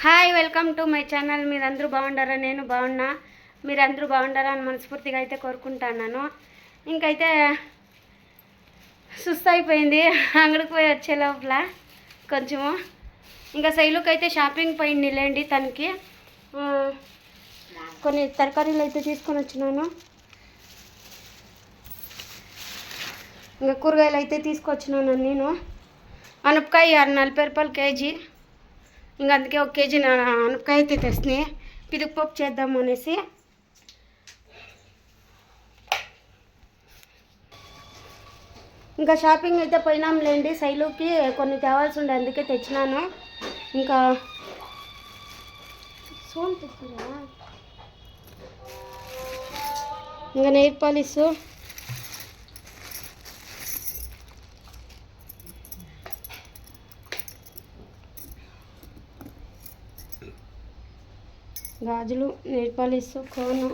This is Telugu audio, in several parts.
Hi welcome to my channel. మీరందరూ బాగుండారా? నేను బాగున్నా. మీరందరూ బాగుండారా అని మనస్ఫూర్తిగా అయితే కోరుకుంటున్నాను. ఇంకైతే సుస్థ అయిపోయింది. అంగడికి పోయి వచ్చే లోపల కొంచెము. ఇంకా శైలుకి అయితే షాపింగ్ పోయింది లేండి తనకి కొన్ని తరకారీలు అయితే తీసుకొని వచ్చినాను. ఇంకా కూరగాయలు అయితే తీసుకొచ్చినాను నేను. అనపకాయ నలభై రూపాయలు కేజీ. ఇంకా అందుకే ఒక కేజీ నా అనపకాయ అయితే తెస్తున్నాయి పిదుగుపప్పు చేద్దాం అనేసి. ఇంకా షాపింగ్ అయితే పోయినాంలేండి శైలుకి కొన్ని తేవాల్సి ఉండే అందుకే తెచ్చినాను. ఇంకా సోన్ తెచ్చినా ఇంకా నెయిర్ పాలిస్ గాజులు నెయిల్ పాలిష్ కోను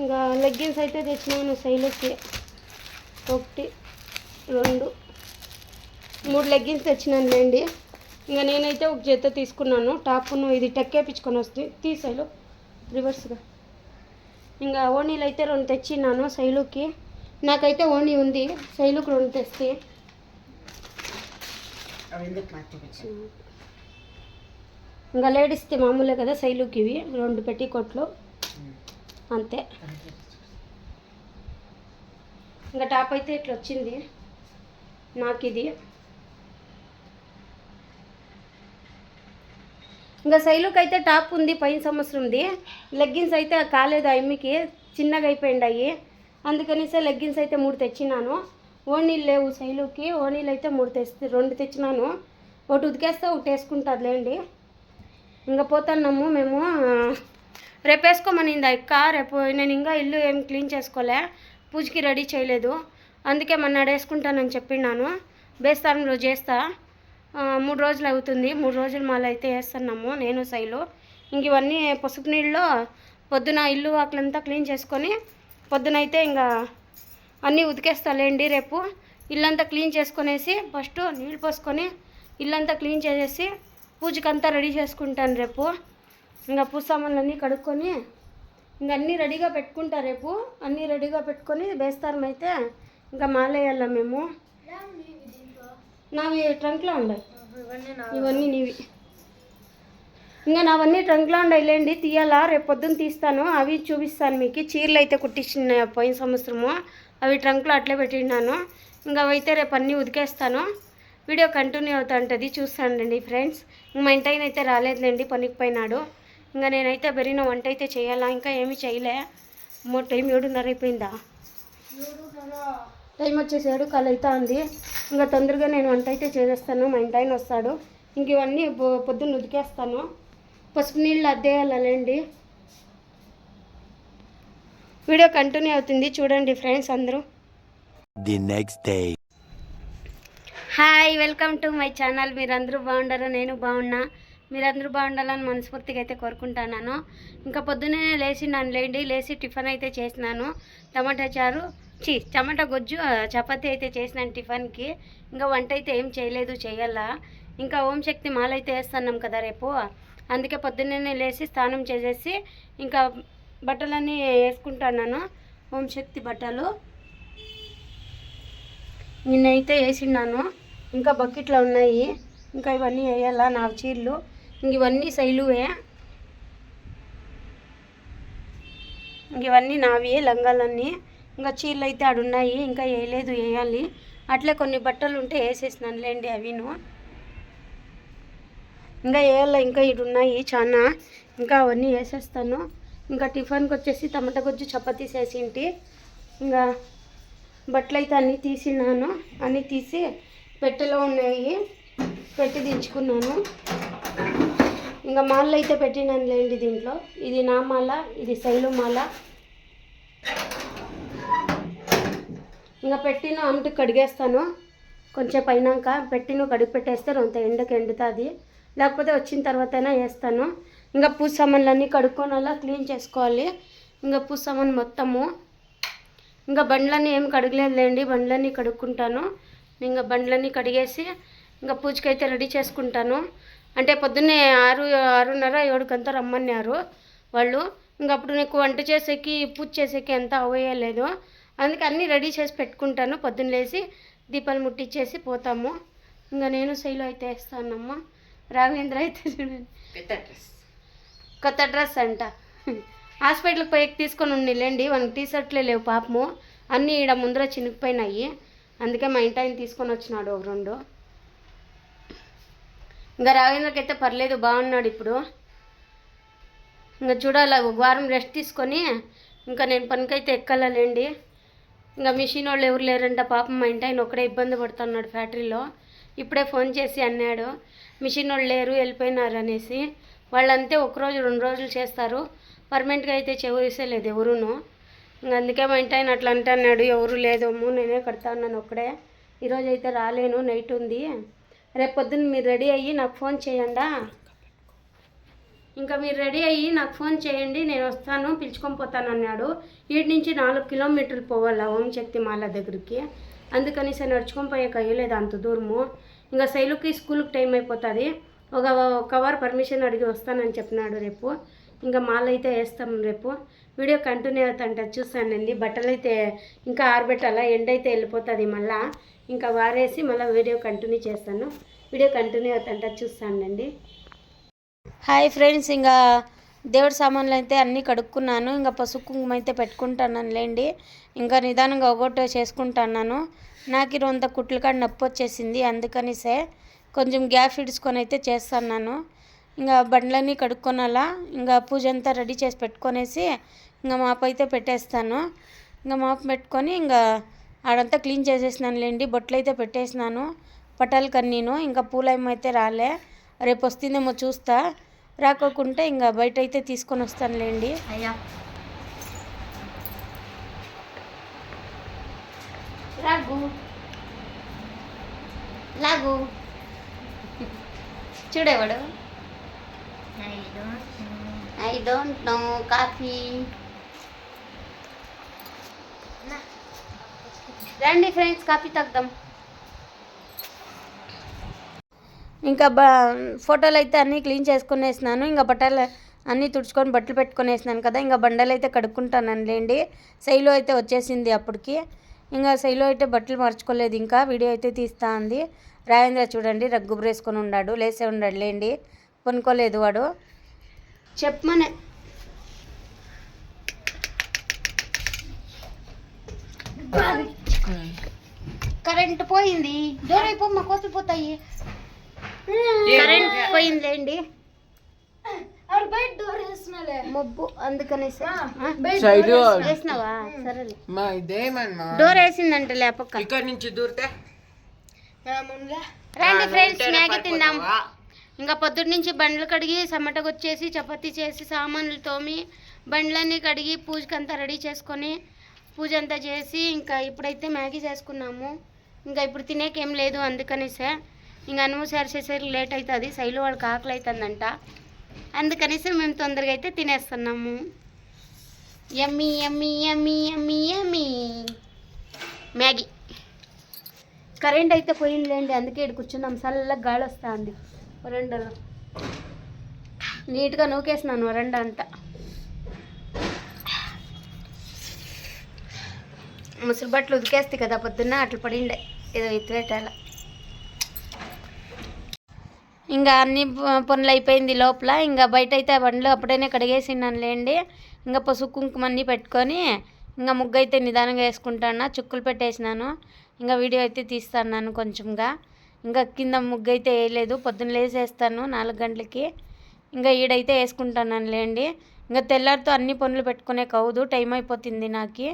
ఇంకా లెగ్గిన్స్ అయితే తెచ్చినాను శైలుకి ఒకటి రెండు మూడు లెగ్గిన్స్ తెచ్చినాను లేండి. ఇంకా నేనైతే ఒక జత తీసుకున్నాను. టాప్ను ఇది టెక్కేపించుకొని వస్తుంది తీసైలు రివర్స్గా. ఇంకా ఓనీలు అయితే రెండు తెచ్చినాను శైలుకి నాకైతే ఓనీ ఉంది శైలుకి రెండు తెస్తే అవి ఎందుకు నాకు చూపించు ఇంకా లేడీస్కి మామూలే కదా శైలుకి ఇవి రెండు పెట్టి కొట్లు. అంతే. ఇంకా టాప్ అయితే ఇట్లా వచ్చింది. నాకు ఇది. ఇంకా శైలుకి అయితే టాప్ ఉంది పైన సంవత్సరంది. లెగ్గిన్స్ అయితే కాలేదు ఆ చిన్నగా అయిపోయిండాయి. అందుకనేసే లెగ్గిన్స్ అయితే మూడు తెచ్చినాను ఓనీలు లేవు శైలుకి ఓనీలు అయితే మూడు తెచ్చి రెండు తెచ్చినాను. ఒకటి ఉతికేస్తే ఒకటి వేసుకుంటుందిలేండి ఇంకా పోతున్నాము మేము. రేపు వేసుకోమనింది అక్క? రేపు నేను ఇంకా ఇల్లు ఏం క్లీన్ చేసుకోలే. పూజకి రెడీ చేయలేదు. అందుకే మొన్న వేసుకుంటానని చెప్పినాను బేస్తారం రోజు చేస్తా మూడు రోజులు అవుతుంది. మూడు రోజులు మాలో అయితే వేస్తున్నాము నేను శైలు. ఇంక ఇవన్నీ పసుపు నీళ్ళలో పొద్దున ఇల్లు వాకిలంతా క్లీన్ చేసుకొని పొద్దునైతే ఇంకా అన్నీ ఉతికేస్తాలేండి రేపు. ఇల్లంతా క్లీన్ చేసుకునేసి ఫస్ట్ నీళ్ళు పోసుకొని ఇల్లంతా క్లీన్ చేసేసి పూజకంతా రెడీ చేసుకుంటాను రేపు. ఇంకా పూజ సామాన్లన్నీ కడుక్కొని ఇంకా అన్నీ రెడీగా పెట్టుకుంటా రేపు. అన్నీ రెడీగా పెట్టుకొని బేస్తారం అయితే ఇంకా మాలేయాల మేము. నావి ట్రంక్లో ఉండవు ఇవన్నీ నీవి. ఇంకా నావన్నీ ట్రంక్లో ఉండలేండి తీయాలా? రేపు పొద్దున్న తీస్తాను. అవి చూపిస్తాను మీకు. చీరలు అయితే కుట్టించిన పోయిన సంవత్సరము. అవి ట్రంక్లో అట్లే పెట్టినాను ఇంకా అవైతే రేపు అన్నీ ఉతికేస్తాను. వీడియో కంటిన్యూ అవుతా ఉంటుంది చూస్తానండి ఫ్రెండ్స్. మా ఇంటైన అయితే రాలేదులేండి పనికి పోయినాడు. ఇంకా నేనైతే బెరిన వంట అయితే చేయాలా ఇంకా ఏమీ చేయలే. అమ్మో టైం ఏడున్నర అయిపోయిందా? టైం వచ్చేసి ఏడు కాలు అవుతా ఉంది ఇంకా తొందరగా నేను వంట అయితే చేసేస్తాను మా ఇంటి ఆయన వస్తాడు. ఇంక ఇవన్నీ పొ- పొద్దున్న ఉతికేస్తాను. పసుపు నీళ్ళు అద్దేయాలండి వీడియో కంటిన్యూ అవుతుంది. చూడండి ఫ్రెండ్స్ అందరూ. The next day. Hi welcome to my channel మీరందరూ బాగుండారా? నేను బాగున్నా. మీరందరూ బాగుండాలని మనస్ఫూర్తిగా అయితే కోరుకుంటున్నాను. ఇంకా పొద్దున్నే లేచినాను లేండి. లేచి టిఫిన్ అయితే చేసినాను. టమాటా చారు చీ టమాటా గొజ్జు చపాతీ అయితే చేసినాను టిఫిన్కి. ఇంకా వంట అయితే ఏం చేయలేదు చేయాలా ఇంకా ఓం శక్తి మాల అయితే వేస్తున్నాం కదా రేపు. అందుకే పొద్దున్నే లేచి స్నానం చేసేసి ఇంకా బట్టలన్నీ వేసుకుంటున్నాను. ఓం శక్తి బట్టలు. నిన్నైతే వేసినాను ఇంకా బకెట్లో ఉన్నాయి. ఇంకా ఇవన్నీ వేయాలా నా చీరలు. ఇంక ఇవన్నీ శైలువే ఇవన్నీ నావి లంగాలన్నీ. ఇంకా చీరలు అయితే ఆడ ఉన్నాయి ఇంకా వేయలేదు వేయాలి. అట్లే కొన్ని బట్టలు ఉంటే వేసేసినాను లేండి అవిను. ఇంకా వేయాలి ఇంకా ఇటు ఉన్నాయి చాలా ఇంకా అవన్నీ వేసేస్తాను. ఇంకా టిఫిన్కి వచ్చేసి టమాటా గుజ్జు చపాతీ చేసింటి. ఇంకా బట్టలు అయితే అన్నీ తీసినాను అన్నీ తీసి పెట్టెలో ఉన్నాయి. పెట్టి దించుకున్నాను. ఇంకా మాలలు అయితే పెట్టినాను లేండి దీంట్లో. ఇది నా మాల ఇది శైలు మాల. ఇంకా పెట్టిన అంటు కడిగేస్తాను. కొంచెం పైనాక పెట్టిన కడిగి పెట్టేస్తే రొంత ఎండకు ఎండుతుంది. లేకపోతే వచ్చిన తర్వాతైనా వేస్తాను. ఇంకా పూజ సామాన్లన్నీ కడుక్కొని అలా క్లీన్ చేసుకోవాలి. ఇంకా పూజ సామాన్ మొత్తము. ఇంకా బండ్లన్నీ ఏం కడగలేదులేండి బండ్లన్నీ కడుక్కుంటాను. ఇంకా బండ్లన్నీ కడిగేసి ఇంకా పూజకి అయితే రెడీ చేసుకుంటాను. అంటే పొద్దున్నే ఆరు ఆరున్నర ఏడుకంతా రమ్మన్నారు వాళ్ళు. ఇంకా అప్పుడు నీకు వంట చేసేకి పూజ చేసేకి ఎంత అవ్వలేదు అందుకే అన్నీ రెడీ చేసి పెట్టుకుంటాను. పొద్దున్న లేసి దీపాలు ముట్టించేసి పోతాము. ఇంకా నేను శైలు అయితే వేస్తానమ్మా. రాఘవేంద్ర అయితే చూడండి. కొత్త డ్రెస్ అంట. హాస్పిటల్కి పోయి తీసుకొని ఉండిలేండి వానికి టీ షర్ట్లే లేవు పాపము. అన్నీ ఈడ ముందర చినిగిపోయినాయి. అందుకే మా ఇంటి ఆయన తీసుకొని వచ్చినాడు ఒక రెండు. ఇంకా రాఘవేంద్రకి అయితే పర్లేదు బాగున్నాడు ఇప్పుడు. ఇంకా చూడాలి ఒక వారం రెస్ట్ తీసుకొని ఇంకా నేను పనికైతే ఎక్కాలండి ఇంకా మిషన్ వాళ్ళు ఎవరు లేరంట పాపం మా ఇంటి ఆయన ఒకడే ఇబ్బంది పడుతున్నాడు ఫ్యాక్టరీలో. ఇప్పుడే ఫోన్ చేసి అన్నాడు మిషన్ వాళ్ళు లేరు వెళ్ళిపోయినారు అనేసి. వాళ్ళంతే ఒకరోజు రెండు రోజులు చేస్తారు. పర్మనెంట్గా అయితే చేసేలేదు ఎవరును. ఇంక అందుకే మా ఇంటి ఆయన అట్లా అంటున్నాడు ఎవరు లేదమ్ము నేనే కడతా ఉన్నాను ఒక్కడే. ఈరోజు అయితే రాలేను నైట్ ఉంది. రేపు పొద్దున్న మీరు రెడీ అయ్యి నాకు ఫోన్ చేయండా? ఇంకా మీరు రెడీ అయ్యి నాకు ఫోన్ చేయండి నేను వస్తాను పిలుచుకొని పోతాను అన్నాడు. వీటి నుంచి నాలుగు కిలోమీటర్లు పోవాలా ఓం శక్తి మాల దగ్గరికి. అందుకని సరే నడుచుకొని పోయే కయ్యలేదు అంత దూరము. ఇంకా శైలుకి స్కూల్కి టైం అయిపోతుంది. ఒక ఒక అవర్ పర్మిషన్ అడిగి వస్తానని చెప్పినాడు రేపు. ఇంకా మాల అయితే వేస్తాం రేపు. వీడియో కంటిన్యూ అవుతుంట చూసానండి బట్టలు అయితే ఇంకా ఆరబెట్టాలా? ఎండ అయితే వెళ్ళిపోతుంది మళ్ళా. ఇంకా వారేసి మళ్ళీ వీడియో కంటిన్యూ చేస్తాను. వీడియో కంటిన్యూ అవుతుంట చూస్తానండి. హాయ్ ఫ్రెండ్స్ ఇంకా దేవుడి సామాన్లు అయితే అన్నీ కడుక్కున్నాను. ఇంకా పసుపు కుంకుమ అయితే పెట్టుకుంటాను లేండి ఇంకా నిదానంగా ఒకటో చేసుకుంటున్నాను. నాకు ఇరవంత కుట్లు కాడ నొప్పి వచ్చేసింది. అందుకనిసే కొంచెం గ్యాప్ ఇడుచుకొని అయితే చేస్తున్నాను. ఇంకా బండ్లన్నీ కడుక్కొనాలా ఇంకా పూజ అంతా రెడీ చేసి పెట్టుకొనేసి ఇంకా మాపు అయితే పెట్టేస్తాను. ఇంకా మాపు పెట్టుకొని ఇంకా ఆడంతా క్లీన్ చేసేసినాను లేండి బొట్లు అయితే పెట్టేసినాను పటాలు కన్నీను ఇంకా పూలేమో అయితే రాలే రేపు వస్తుందేమో చూస్తా రాకోకుంటే ఇంకా బయట అయితే తీసుకొని వస్తానులేండి. అయ్యా. లాగు లాగు. చూడేవాడు ఐ డోంట్ నో. కాఫీ రండి ఫ్రెండ్స్ కాఫీ తాగుదాం. ఇంకా బ ఫోటోలు అయితే అన్నీ క్లీన్ చేసుకునేసినాను. ఇంకా బట్టలు అన్నీ తుడుచుకొని బట్టలు పెట్టుకునేసినాను కదా. ఇంకా బండలు అయితే కడుక్కుంటాను లేండి. శైలు అయితే వచ్చేసింది అప్పటికి. ఇంకా శైలు అయితే బట్టలు మర్చుకోలేదు. ఇంకా వీడియో అయితే తీస్తా ఉంది రాజేంద్ర చూడండి రగ్గు వేసుకొని ఉన్నాడు లేసే ఉన్నాడు లేండి. కొనుక్కోలేదు వాడు. చెప్పమనే. కరెంట్ పోయింది. డోర్ అయిపో మా కోతులు పోతాయి కరెంట్ పోయిందిలేండి మబ్బు ఇదేమన్నా? డోర్ వేసిందంట లేపక్క ఇక్కడ నుంచి దూరితే? రండి ఫ్రెండ్స్ మ్యాగీ తిందాం. ఇంకా పొద్దున్న నుంచి బండ్లు కడిగి వచ్చేసి చపాతీ చేసి సామాన్లు తోమి బండ్లన్నీ కడిగి పూజకంతా రెడీ చేసుకొని పూజ అంతా చేసి ఇంకా ఇప్పుడైతే మ్యాగీ చేసుకున్నాము. ఇంకా ఇప్పుడు తినేకేం లేదు అందుకనేసే. ఇంకా అనుము సార్ చేసేసరికి లేట్ అవుతుంది శైలు వాళ్ళకి ఆకలి అవుతుందంట అందుకనేసి మేము తొందరగా అయితే తినేస్తున్నాము. Yummy yummy yummy yummy yummy. Maggi. Current అయితే పోయిందిలేండి అందుకే ఇక్కడ కూర్చున్నాం. చల్లగా గాలి వస్తుంది వరండాలో నీట్గా నూకేసినాను వరండా అంతా. ముసలి బట్టలు ఉతికేస్తాయి కదా పొద్దున్న అట్లా పడిండే. ఏదో ఎత్తువేటాల. ఇంకా అన్ని పనులు అయిపోయింది లోపల. ఇంకా బయట అయితే బండ్లు అప్పుడైనా కడిగేసినాను లేండి ఇంకా పసుపు కుంకుమ అన్నీ పెట్టుకొని ఇంకా ముగ్గు అయితే నిదానంగా వేసుకుంటాను చుక్కులు పెట్టేసినాను. ఇంకా వీడియో అయితే తీస్తాను కొంచెంగా. ఇంకా కింద ముగ్గు అయితే వేయలేదు పొద్దున్న లేసేస్తాను నాలుగు గంటలకి. ఇంకా ఈడైతే వేసుకుంటాను లేండి. ఇంకా తెల్లారితో అన్ని పనులు పెట్టుకునే కవుదు టైం అయిపోతుంది నాకు.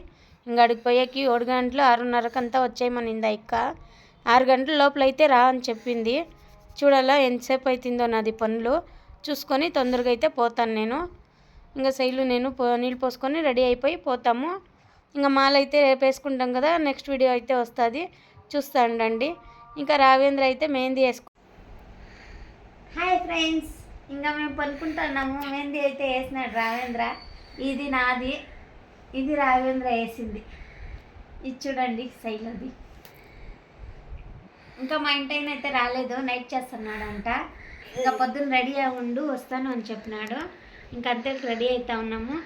ఇంకా అడిగి పోయేకి ఏడు గంటలు ఆరున్నరకంతా వచ్చేయమనింది ఆ ఇక్క. ఆరు గంటల లోపల అయితే రా అని చెప్పింది. చూడాలా ఎంతసేపు అవుతుందో నాది పనులు. చూసుకొని తొందరగా అయితే పోతాను నేను. ఇంకా శైలు నేను పో నీళ్ళు పోసుకొని రెడీ అయిపోయి పోతాము. ఇంకా మాల అయితే రేపు వేసుకుంటాం కదా నెక్స్ట్ వీడియో అయితే వస్తుంది. చూస్తా ఉండండి ఇంకా రావేంద్ర అయితే మెహందీ వేసుకు హాయ్ ఫ్రెండ్స్ ఇంకా మేము పనుకుంటున్నాము. మెహందీ అయితే వేసినాడు రావేంద్ర. ఇది నాది. ఇది రావేంద్ర వేసింది. ఇది చూడండి శైలది ఇంకా మా ఇంటి అయితే రాలేదు. నైట్ చేస్తున్నాడు అంట ఇంకా పొద్దున్న రెడీ ఉండు వస్తాను అని చెప్పినాడు. ఇంకా అంతే రెడీ అవుతా ఉన్నాము.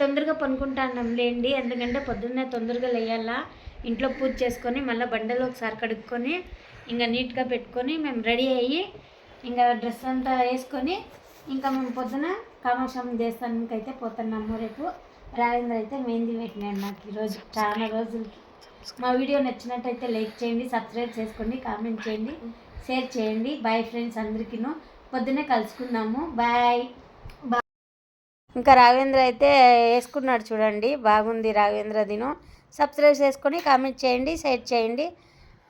తొందరగా పనుకుంటా ఉన్నాం లేండి ఎందుకంటే పొద్దున్నే తొందరగా లేయాలా. ఇంట్లో పూజ చేసుకొని మళ్ళీ బండలు ఒకసారి కడుక్కొని ఇంకా నీట్గా పెట్టుకొని మేము రెడీ అయ్యి ఇంకా డ్రెస్ అంతా వేసుకొని ఇంకా మేము పొద్దున కామాక్షమ్మ దేవస్థానానికి అయితే పోతున్నాము రేపు. రాజేంద్ర అయితే మెహందీ పెట్టినాడు నాకు ఈరోజు చాలా రోజులకి. మా వీడియో నచ్చినట్టయితే లైక్ చేయండి సబ్స్క్రైబ్ చేసుకోండి కామెంట్ చేయండి షేర్ చేయండి. బాయ్ ఫ్రెండ్స్ అందరికీను. పొద్దున్నే కలుసుకుందాము. బాయ్. ఇంకా రాఘవేంద్ర అయితే వేసుకున్నాడు చూడండి. బాగుంది రాఘవేంద్ర దిను. సబ్స్క్రైబ్ చేసుకొని కామెంట్ చేయండి షేర్ చేయండి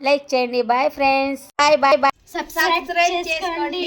లైక్ చేయండి. Bye friends bye bye bye subscribe చేసుకోండి.